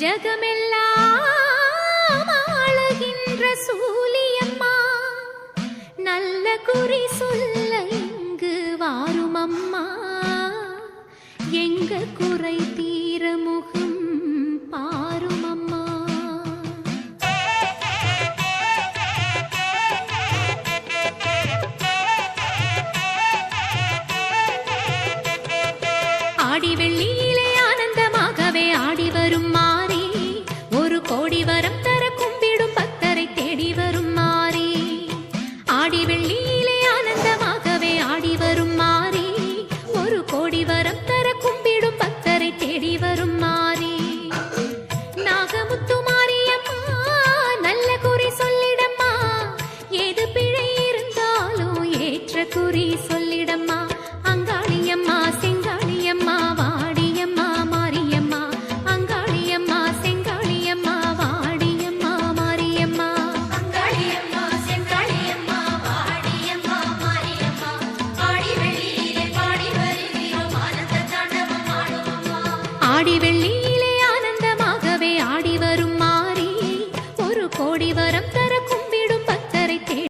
ஜகமெல்லாம் ஆளுகின்ற சூலியம்மா நல்ல குறி சொல்ல இங்கு வாரும் அம்மா எங்க குறை தீர முகம் பாரும் அம்மா ஆடி வெள்ளியிலே என்ற குறி சொல்லிடம்மா அங்காளியம்மா செங்காளியம்மா வாடியம்மா மாரியம்மா. அங்காளியம்மா செங்காளியம்மா வாடியம்மா மாரியம்மா. அங்காளியம்மா செங்காளியம்மா வாடியம்மா மாரியம்மா. ஆடி வெள்ளியிலே பாடி வருகிறோம் ஆனந்த தாண்டவம் ஆடுவோம்மா. ஆடி வெள்ளியிலே ஆனந்தமாகவே ஆடி வரும் மாறி ஒரு கோடி வரம் தரக்கும்